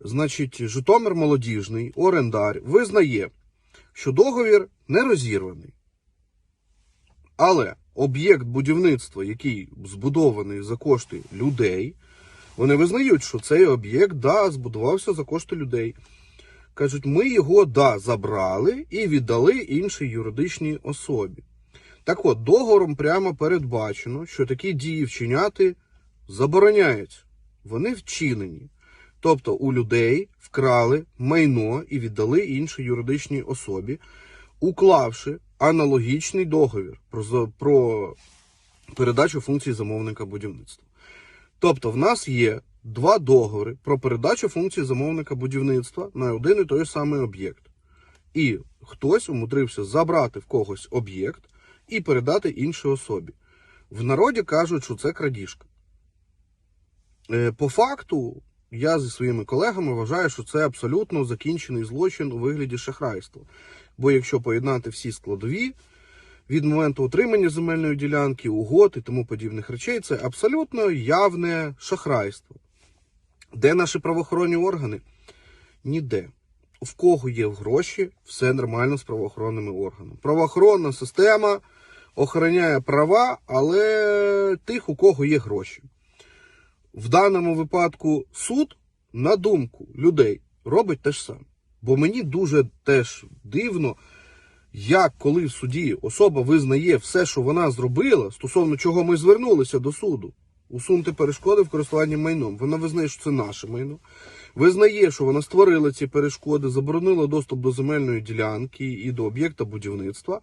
Значить, Житомир молодіжний орендар визнає, що договір не розірваний. Але об'єкт будівництва, який збудований за кошти людей, вони визнають, що цей об'єкт да, збудувався за кошти людей. Кажуть, ми його да, забрали і віддали іншій юридичній особі. Так от, договором прямо передбачено, що такі дії вчиняти забороняються. Вони вчинені. Тобто у людей вкрали майно і віддали іншій юридичній особі, уклавши аналогічний договір про, про передачу функцій замовника будівництва. Тобто, в нас є два договори про передачу функцій замовника будівництва на один і той самий об'єкт. І хтось умудрився забрати в когось об'єкт і передати іншій особі. В народі кажуть, що це крадіжка. Е, По факту, я зі своїми колегами вважаю, що це абсолютно закінчений злочин у вигляді шахрайства. Бо якщо поєднати всі складові від моменту отримання земельної ділянки, угод і тому подібних речей, це абсолютно явне шахрайство. Де наші правоохоронні органи? Ніде. В кого є гроші, все нормально з правоохоронними органами. Правоохоронна система охороняє права, але тих, у кого є гроші. В даному випадку суд, на думку людей, робить те ж саме. Бо мені дуже теж дивно, як коли в суді особа визнає все, що вона зробила, стосовно чого ми звернулися до суду, усунути перешкоди в користуванні майном. Вона визнає, що це наше майно. Визнає, що вона створила ці перешкоди, заборонила доступ до земельної ділянки і до об'єкта будівництва,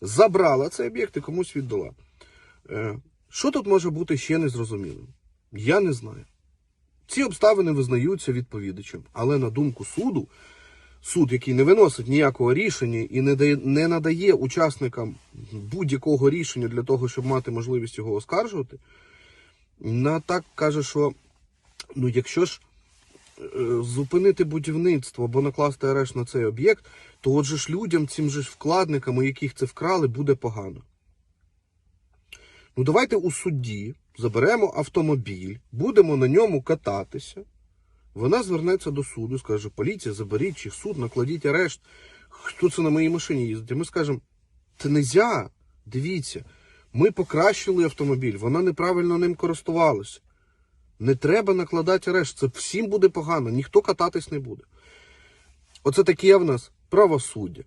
забрала цей об'єкт і комусь віддала. Е, Що тут може бути ще незрозумілим? Я не знаю. Ці обставини визнаються відповідачем, але на думку суду, суд, який не виносить ніякого рішення і не, дає, не надає учасникам будь-якого рішення для того, щоб мати можливість його оскаржувати, на так каже, що ну, якщо ж е, зупинити будівництво або накласти арешт на цей об'єкт, то отже ж людям, цим же ж вкладникам, яких це вкрали, буде погано. Ну, давайте у суді заберемо автомобіль, будемо на ньому кататися. Вона звернеться до суду, скаже: поліція, заберіть чи суд, накладіть арешт. Хто це на моїй машині їздить? І ми скажемо: це нельзя. Дивіться, ми покращили автомобіль, вона неправильно ним користувалася. Не треба накладати арешт. Це всім буде погано, ніхто кататись не буде. Оце таке в нас правосуддя.